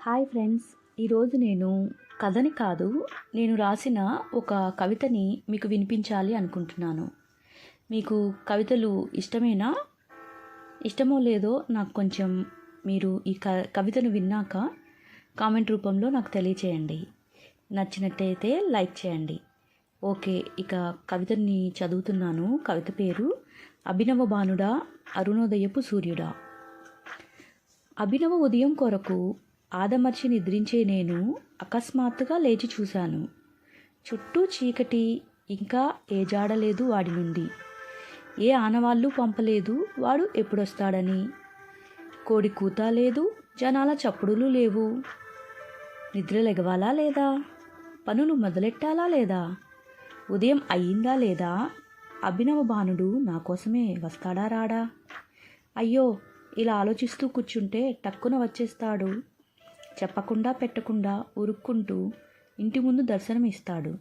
Hi friends ఈరోజు నేను కథని కాదు నేను రాసిన ఒక కవితని మీకు వినిపించాలి అనుకుంటున్నాను. మీకు కవితలు ఇష్టమేనా? ఇష్టమో లేదో నాకు కొంచెం మీరు ఈ క కవితను విన్నాక కామెంట్ రూపంలో నాకు తెలియచేయండి. నచ్చినట్టయితే లైక్ చేయండి. ఓకే ఇక కవితని చదువుతున్నాను. కవిత పేరు అభినవ బాణుడా అరుణోదయపు సూర్యుడా. అభినవ ఉదయం కొరకు ఆదమర్చి నిద్రించే నేను అకస్మాత్తుగా లేచి చూశాను. చుట్టూ చీకటి ఇంకా ఏ జాడలేదు వాడి నుండి. ఏ ఆనవాళ్ళు పంపలేదు వాడు ఎప్పుడొస్తాడని. కోడి కూత లేదు జనాల చప్పుడులు లేవు. నిద్ర లెగవాలా లేదా? పనులు మొదలెట్టాలా లేదా? ఉదయం అయ్యిందా లేదా? అభినవ బాణుడు నా కోసమే వస్తాడా రాడా? అయ్యో ఇలా ఆలోచిస్తూ కూర్చుంటే టక్కున వచ్చేస్తాడు. చెప్పకుండా పెట్టకుండా ఉరుక్కుంటూ ఇంటి ముందు దర్శనం ఇస్తాడు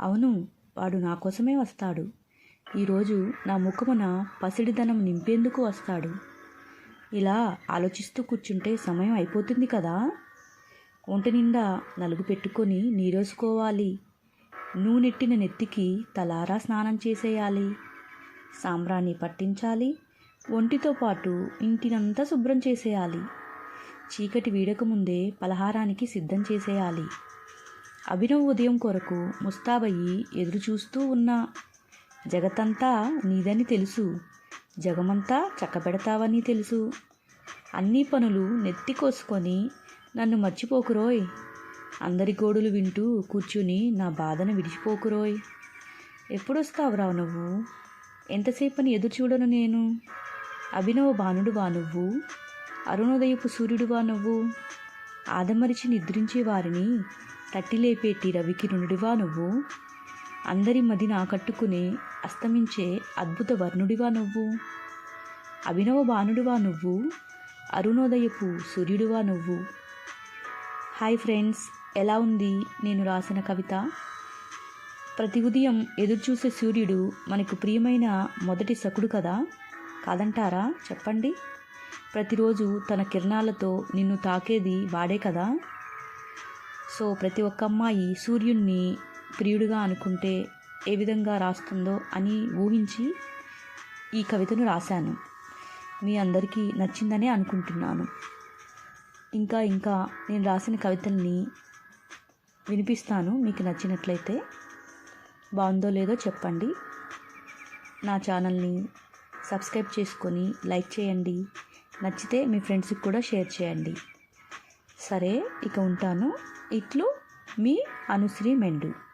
అవును వాడు నా కోసమే వస్తాడు. ఈరోజు నా ముఖమున పసిడిదనం నింపేందుకు వస్తాడు. ఇలా ఆలోచిస్తూ కూర్చుంటే సమయం అయిపోతుంది కదా? ఒంటి నిండా నలుగు పెట్టుకొని నీరోసుకోవాలి. నూనెట్టిన నెత్తికి తలారా స్నానం చేసేయాలి. సాంబ్రాణి పట్టించాలి. ఒంటితో పాటు ఇంటినంతా శుభ్రం చేసేయాలి. చీకటి వీడకముందే పలహారానికి సిద్ధం చేసేయాలి. అభినవ్ ఉదయం కొరకు ముస్తాబయ్యి ఎదురుచూస్తూ ఉన్నా జగతంతా నీదని తెలుసు జగమంతా చక్కబెడతావని తెలుసు. అన్ని పనులు నెత్తి కోసుకొని నన్ను మర్చిపోకురోయ్. అందరి గోడులు వింటూ కూర్చుని నా బాధను విడిచిపోకురోయ్. ఎప్పుడొస్తావురావు నువ్వు? ఎంతసేపని ఎదురు చూడను నేను? అభినవ బాణుడువా నువ్వు అరుణోదయపు సూర్యుడువా నువ్వు? ఆదమరిచి నిద్రించే వారిని తట్టిలేపేటి రవికిరణుడివా నువ్వు? అందరి మదిన కట్టుకుని అస్తమించే అద్భుత వర్ణుడివా నువ్వు? అభినవ బాణుడివా నువ్వు? అరుణోదయపు సూర్యుడివా నువ్వు? హాయ్ ఫ్రెండ్స్ ఎలా ఉంది? నేను రాసిన కవిత. ప్రతి ఉదయం ఎదురుచూసే సూర్యుడు మనకు ప్రియమైన మొదటి సకుడు కదా? కాదంటారా? చెప్పండి. ప్రతిరోజు తన కిరణాలతో నిన్ను తాకేది వాడే కదా? సో ప్రతి ఒక్క అమ్మాయి సూర్యుణ్ణి ప్రియుడిగా అనుకుంటే ఏ విధంగా రాస్తుందో అని ఊహించి ఈ కవితను రాశాను. మీ అందరికీ నచ్చిందనే అనుకుంటున్నాను. ఇంకా ఇంకా నేను రాసిన కవితల్ని వినిపిస్తాను మీకు నచ్చినట్లయితే. బాగుందో లేదో చెప్పండి. నా ఛానల్ని సబ్స్క్రైబ్ చేసుకొని లైక్ చేయండి. నచ్చితే మీ ఫ్రెండ్స్కి కూడా షేర్ చేయండి. సరే ఇక ఉంటాను. ఇట్లు మీ అనుశ్రీ మెండు.